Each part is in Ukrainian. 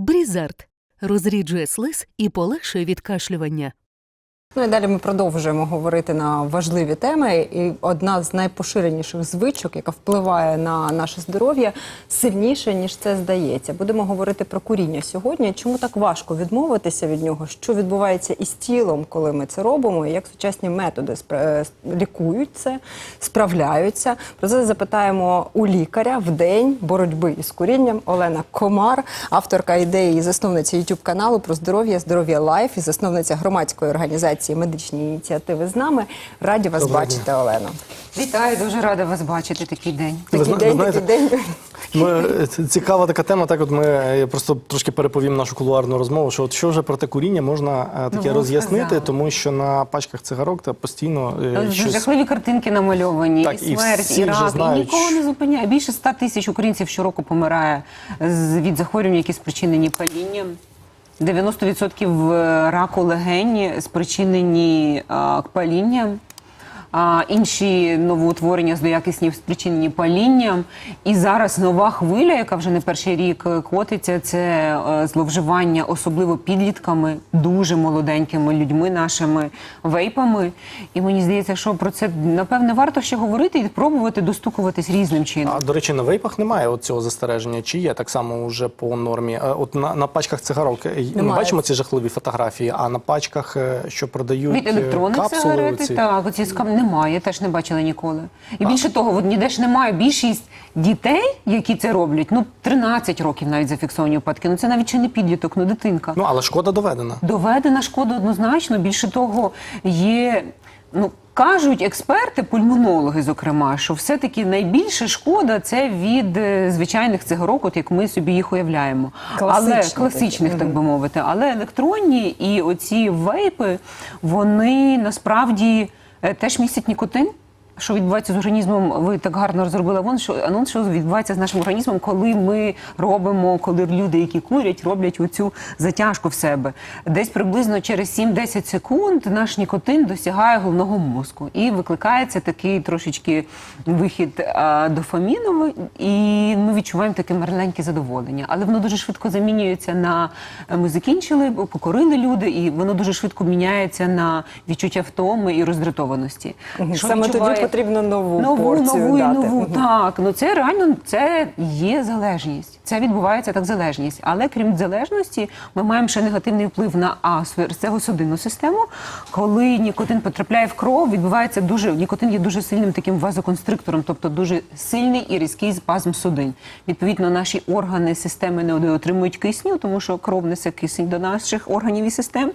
Брізард розріджує слиз і полегшує відкашлювання. Ну і далі ми продовжуємо говорити на важливі теми. І одна з найпоширеніших звичок, яка впливає на наше здоров'я, сильніше ніж це здається. Будемо говорити про куріння сьогодні. Чому так важко відмовитися від нього? Що відбувається із тілом, коли ми це робимо? І як сучасні методи е, лікують це, справляються? Про це запитаємо у лікаря в день боротьби із курінням Олена Комар, авторка ідеї і засновниця youtube каналу про здоров'я, здоров'я лайф і засновниця громадської організації медичні ініціативи з нами. Раді вас Доброго бачити, Олено. Вітаю, дуже рада вас бачити такий день. Такий зна- день, ви такий день. Ми, цікава така тема. Так, от ми я просто трошки переповім нашу кулуарну розмову. Що от що вже про те куріння можна е, таке ви роз'яснити, сказали. тому що на пачках цигарок та постійно е, щось Жахливі картинки намальовані, Так, і і смерть, і вже рак, знають, і нікого не зупиняє. Більше 100 тисяч українців щороку помирає з- від захворювань, які спричинені палінням. 90% раку легені спричинені а, палінням. А інші новоутворення злоякісні спричинені палінням. І зараз нова хвиля, яка вже не перший рік е, котиться, це е, зловживання, особливо підлітками, дуже молоденькими людьми, нашими вейпами. І мені здається, що про це напевне варто ще говорити і пробувати достукуватись різним чином. А до речі, на вейпах немає от цього застереження. Чи є так само вже по нормі? Е, От на, на пачках цигарок е, ми бачимо ці жахливі фотографії, а на пачках, що продають Від електронних капсули, сигарети, оці, так, оці скам немає, я теж не бачила ніколи. І більше того, от ніде ж немає більшість дітей, які це роблять, ну 13 років навіть зафіксовані випадки. Ну це навіть ще не підліток, ну дитинка. Ну але шкода доведена. Доведена шкода однозначно. Більше того, є. Ну, кажуть експерти, пульмонологи, зокрема, що все-таки найбільша шкода це від е, звичайних цигарок, от як ми собі їх уявляємо. Класичні Але такі. класичних, так би мовити. Але електронні і оці вейпи, вони насправді теж містять нікотин. Що відбувається з організмом? Ви так гарно розробили вон, що анонс, що відбувається з нашим організмом, коли ми робимо, коли люди, які курять, роблять оцю затяжку в себе. Десь приблизно через 7-10 секунд наш нікотин досягає головного мозку і викликається такий трошечки вихід а, дофаміновий, і ми відчуваємо таке маленьке задоволення. Але воно дуже швидко замінюється на ми закінчили, покорили люди, і воно дуже швидко міняється на відчуття втоми і роздратованості. Що Саме тоді відчуває- потрібно нову, нову, порцію нову і дати. нову. Мгм. Так, ну це реально це є залежність. Це відбувається так залежність. Але крім залежності, ми маємо ще негативний вплив на а серцево-судинну систему. Коли нікотин потрапляє в кров, відбувається дуже нікотин є дуже сильним таким вазоконстриктором, тобто дуже сильний і різкий спазм судин. Відповідно, наші органи системи не отримують кисню, тому що кров несе кисень до наших органів і систем.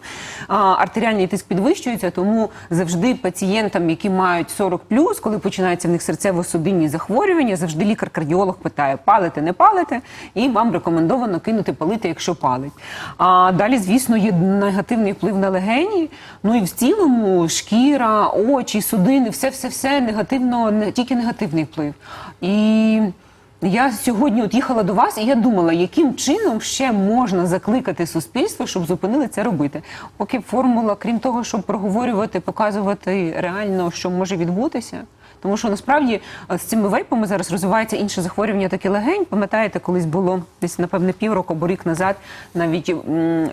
А, артеріальний тиск підвищується, тому завжди пацієнтам, які мають 40 коли починаються в них серцево-судинні захворювання, завжди лікар-кардіолог питає: палите, не палите, і вам рекомендовано кинути палити, якщо палить. А далі, звісно, є негативний вплив на легені. Ну і в цілому шкіра, очі, судини, все, все, все негативно, не тільки негативний вплив. І я сьогодні от їхала до вас, і я думала, яким чином ще можна закликати суспільство, щоб зупинили це робити. Поки формула, крім того, щоб проговорювати, показувати реально, що може відбутися. Тому що насправді е, з цими вейпами зараз розвивається інше захворювання, таке легень. Пам'ятаєте, колись було десь напевне півроку або рік назад. Навіть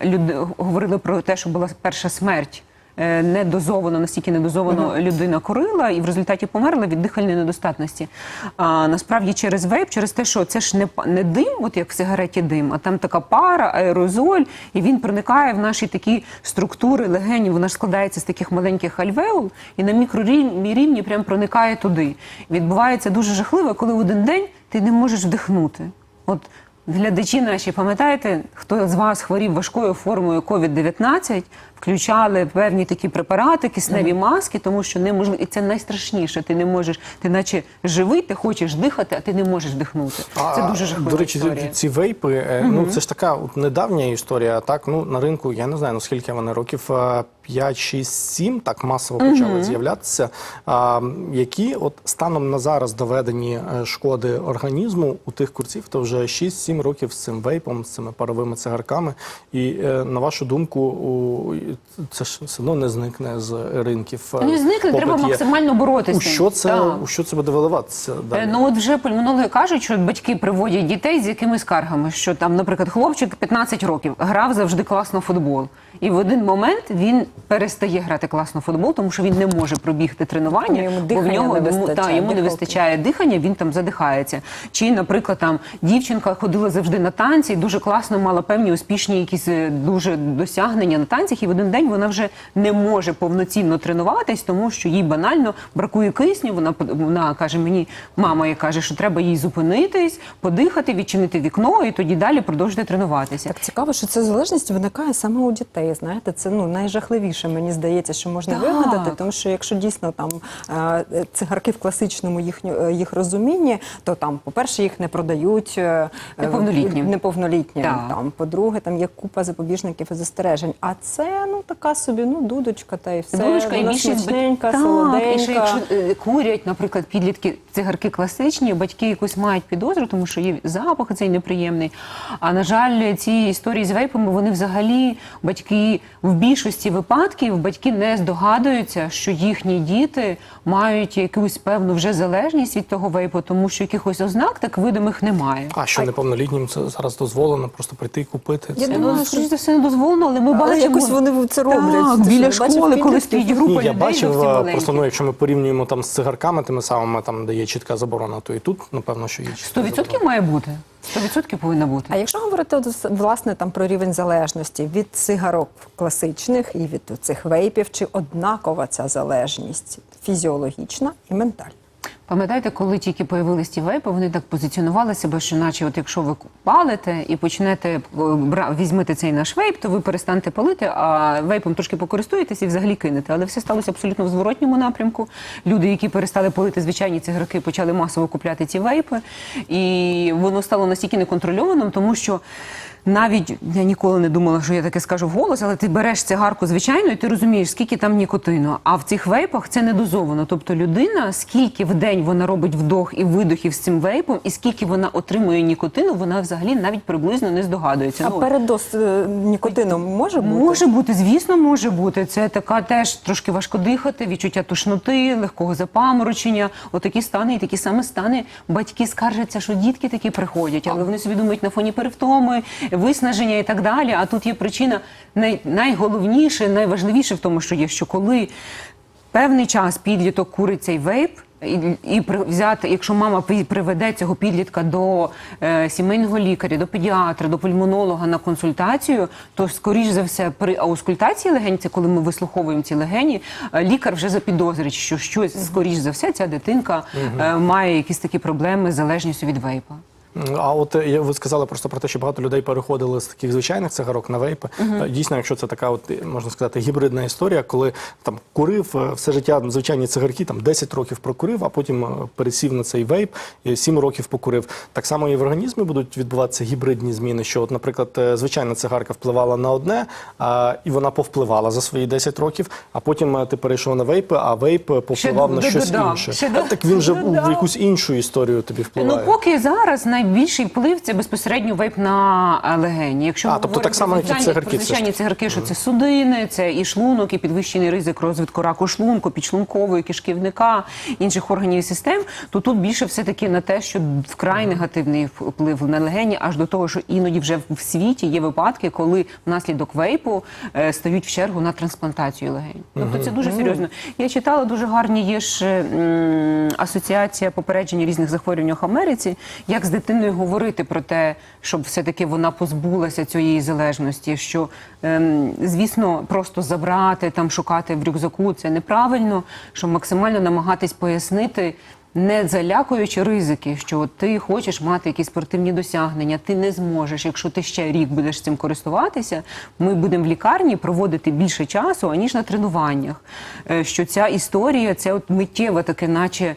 люди говорили про те, що була перша смерть. Е, Недозовано, настільки недозовано людина курила і в результаті померла від дихальної недостатності. А насправді через вейп, через те, що це ж не, не дим, от як в сигареті дим, а там така пара, аерозоль, і він проникає в наші такі структури легенів. Вона ж складається з таких маленьких альвеол, і на мікрорівні рівні прям проникає туди. Відбувається дуже жахливо, коли в один день ти не можеш вдихнути. От глядачі наші, пам'ятаєте, хто з вас хворів важкою формою COVID-19, включали певні такі препарати, кисневі маски, тому що неможливо, і це найстрашніше. Ти не можеш, ти наче живий, ти хочеш дихати, а ти не можеш вдихнути. Це дуже жахлива До речі, історія. ці вейпи, е, ну це ж така от недавня історія. Так, ну на ринку я не знаю, ну скільки вони років е, 5, 6, 7 так масово почали з'являтися. А, які от станом на зараз доведені е, шкоди організму у тих курців, то вже 6-7 7 років з цим вейпом, з цими паровими цигарками. І е, на вашу думку, це ж все одно не зникне з ринків. Не зникне, Попит треба є. максимально боротися. У що це, Так. у що це буде виливатися Е, далі? Ну от вже пульмонологи кажуть, що батьки приводять дітей з якими скаргами, що там, наприклад, хлопчик 15 років грав завжди класно в футбол, і в один момент він перестає грати класно в футбол, тому що він не може пробігти тренування, Йому бо в нього не вистачає, та, йому не вистачає дихання, він там задихається. Чи, наприклад, там дівчинка ходила завжди на танці, і дуже класно мала певні успішні якісь е, дуже досягнення на танцях, і в один день вона вже не може повноцінно тренуватись, тому що їй банально бракує кисню. Вона вона каже мені, мама їй каже, що треба їй зупинитись, подихати, відчинити вікно і тоді далі продовжити тренуватися. Так цікаво, що ця залежність виникає саме у дітей. Знаєте, це ну найжахливіше, мені здається, що можна Так. вигадати, тому що якщо дійсно там е, цигарки в класичному їхню е, їх розумінні, то там, по-перше, їх не продають е, е, Неповнолітнім. неповнолітнім. Так. Там, по-друге, там є купа запобіжників і застережень. А це ну така собі, ну дудочка, та й все Дудочка, і більшість смачненька, так, солоденька. І ще якщо е, курять, наприклад, підлітки цигарки класичні, батьки якусь мають підозру, тому що є запах цей неприємний. А на жаль, ці історії з вейпами, вони взагалі батьки в більшості випадків батьки не здогадуються, що їхні діти мають якусь певну вже залежність від того вейпу, тому що якихось ознак так видимих немає. А що неповнолітнім це зараз дозволено просто прийти і купити? Я Це- думаю, Ну, що- за все не дозволено, але ми Але бачимо. якось вони це роблять. Так, біля школи, коли стоїть група людей, я бачив, маленьких. просто ну, якщо ми порівнюємо там з цигарками, тими самими, там, де є чітка заборона, то і тут, напевно, що є чітка Сто заборона. відсотків має бути. Сто відсотків повинна бути. А якщо говорити от, власне там про рівень залежності від цигарок класичних і від цих вейпів, чи однакова ця залежність фізіологічна і ментальна? Пам'ятаєте, коли тільки появились ті вейпи, вони так позиціонували себе, що наче от якщо ви палите і почнете е, візьмете цей наш вейп, то ви перестанете палити, а вейпом трошки покористуєтесь і взагалі кинете. Але все сталося абсолютно в зворотньому напрямку. Люди, які перестали палити звичайні цигарки, почали масово купляти ці вейпи, і воно стало настільки неконтрольованим, тому що. Навіть я ніколи не думала, що я таке скажу вголос, але ти береш цигарку звичайно, і ти розумієш, скільки там нікотину. А в цих вейпах це не дозовано. Тобто людина, скільки в день вона робить вдох і видохів з цим вейпом, і скільки вона отримує нікотину, вона взагалі навіть приблизно не здогадується. А Ну, передоз е, нікотином може бути? Може бути, звісно, може бути. Це така теж трошки важко дихати, відчуття тошноти, легкого запаморочення. Отакі стани і такі саме стани. Батьки скаржаться, що дітки такі приходять, але вони собі думають на фоні перевтоми, виснаження і так далі. А тут є причина най, найголовніше, найважливіше в тому, що є, що коли певний час підліток курить цей вейп. І, і при- взяти, якщо мама приведе цього підлітка до е, сімейного лікаря, до педіатра, до пульмонолога на консультацію, то скоріш за все при аускультації легень, це коли ми вислуховуємо ці легені, е, лікар вже запідозрить, що щось скоріш за все ця дитинка е, має якісь такі проблеми з залежністю від вейпа. А от е, я- ви сказали просто про те, що багато людей переходили з таких звичайних цигарок на вейпи. Е, Дійсно, якщо це така, от можна сказати, гібридна історія, коли там курив е, все життя звичайні цигарки, там 10 років прокурив, а потім пересів на цей вейп, і 7 років покурив. Так само і в організмі будуть відбуватися гібридні зміни. Що, от, наприклад, звичайна цигарка впливала на одне, а, і вона повпливала за свої 10 років, а потім ти перейшов на вейпи, а вейп повпливав на д- щось інше. ще Так він же в якусь іншу історію тобі впливає. Ну, поки зараз найбільший вплив це безпосередньо вейп на е, легені. Якщо А, ми тобто так само, як і цигарки, все звичайні цигарки, що це судини, це і шлунок, і підвищений ризик розвитку раку шлунку, підшлункової кишківника, інших органів і систем, то тут більше все-таки на те, що вкрай негативний вплив на легені, аж до того, що іноді вже в світі є випадки, коли внаслідок вейпу е, стають в чергу на трансплантацію легень. Тобто це дуже серйозно. Я читала дуже гарні є ж м, асоціація попередження різних захворювань в Америці, як з дитиною говорити про те, щоб все-таки вона позбулася цієї залежності. Що ем, звісно, просто забрати там, шукати в рюкзаку це неправильно, що максимально намагатись пояснити. Не залякуючи ризики, що ти хочеш мати якісь спортивні досягнення, ти не зможеш. Якщо ти ще рік будеш цим користуватися, ми будемо в лікарні проводити більше часу, аніж на тренуваннях. Е, Що ця історія це от миттєве таке, наче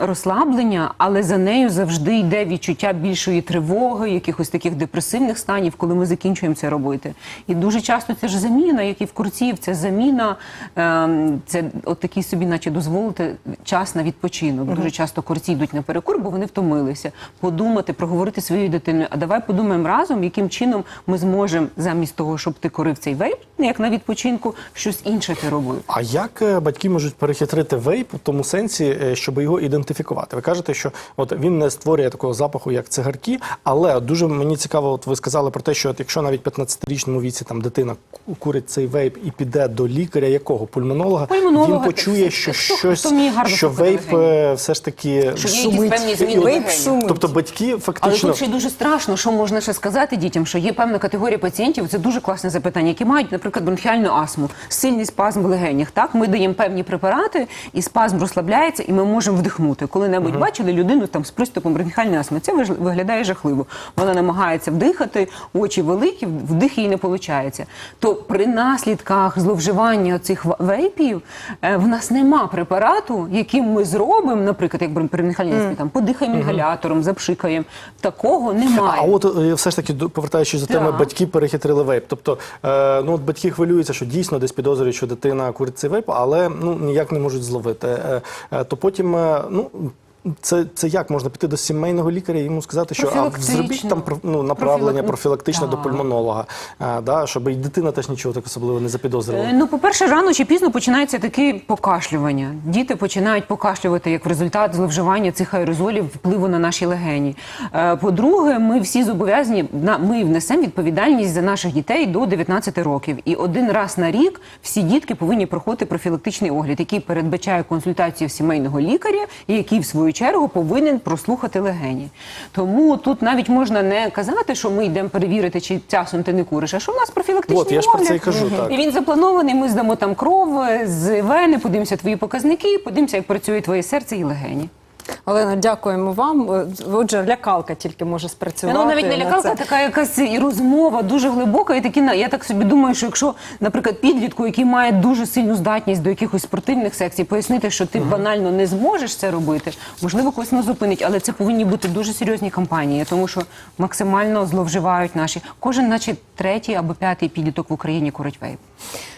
розслаблення, але за нею завжди йде відчуття більшої тривоги, якихось таких депресивних станів, коли ми закінчуємо це робити. І дуже часто це ж заміна, як і в курців, це заміна, ем, це от такий собі, наче дозволити час на відпочинок. Дуже часто курці йдуть на перекур, бо вони втомилися. Подумати, проговорити своєю дитиною. А давай подумаємо разом, яким чином ми зможемо замість того, щоб ти корив цей вейп, як на відпочинку, щось інше ти робив. А як е, батьки можуть перехитрити вейп в тому сенсі, е, щоб його ідентифікувати? Ви кажете, що от він не створює такого запаху, як цигарки, але дуже мені цікаво, от ви сказали про те, що от якщо навіть 15-річному віці там дитина курить цей вейп і піде до лікаря, якого пульмонолога, Пульмонолога, він почує, хто- що хто- щось, хто гарно що вейп е, все ж таки Що є Шумить. якісь певні зміни І вейп легенів. шумить. Тобто батьки Але фактично тут ще й дуже страшно, що можна ще сказати дітям, що є певна категорія пацієнтів, це дуже класне запитання, які мають, наприклад, бронхіальну астму, сильний спазм в легенях. Так, ми даємо певні препарати, і спазм розслабляється, і ми можемо вдихнути. Коли-небудь бачили людину там з приступом бронхіальної астми, це виж- виглядає жахливо. Вона намагається вдихати, очі великі, вдих їй не виходить. То при наслідках зловживання цих вейпів е, в нас нема препарату, яким ми зробимо, наприклад, як при бронхіальній там подихаємо інгалятором, запшикаємо. Такого немає. А от е, все ж таки до- повертаючись до теми, Так. батьки перехитрили вейп. Тобто, е, ну от батьки хвилюються, що дійсно десь підозрюють, що дитина курить цей вейп, але ну ніяк не можуть зловити. Е, е, то потім, е, ну. Це, це як можна піти до сімейного лікаря і йому сказати, що а зробіть там ну, направлення Профілак- профілактичне до пульмонолога, е, да, щоб і дитина теж нічого так особливо не запідозрила. Е, Ну, по-перше, рано чи пізно починається таке покашлювання. Діти починають покашлювати як результат зловживання цих аерозолів впливу на наші легені. Е, По-друге, ми всі зобов'язані ми внесемо відповідальність за наших дітей до 19 років. І один раз на рік всі дітки повинні проходити профілактичний огляд, який передбачає консультацію сімейного лікаря, який в свою чергу повинен прослухати легені. Тому тут навіть можна не казати, що ми йдемо перевірити, чи часом ти не куриш, а що в нас профілактичний От, я ж про це і кажу, так. І він запланований. Ми здамо там кров з вени, подивимося твої показники, подивимося, як працює твоє серце і легені. Олена, дякуємо вам. Е, Отже, лякалка тільки може спрацювати. Ну навіть не на лякалка, це. така якась і розмова дуже глибока. І такі я так собі думаю, що якщо, наприклад, підлітку, який має дуже сильну здатність до якихось спортивних секцій, пояснити, що ти банально не зможеш це робити, можливо, когось не зупинить, але це повинні бути дуже серйозні кампанії, тому що максимально зловживають наші. Кожен, наче третій або п'ятий підліток в Україні курить вейп.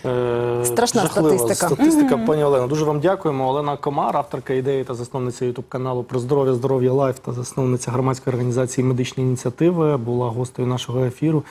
Е, Страшна жахлива статистика. Статистика, пані Олена. Дуже вам дякуємо. Олена Комар, авторка ідеї та засновниця ютуб каналу про здоров'я, здоров'я лайф та засновниця громадської організації медичні ініціативи, була гостею нашого ефіру.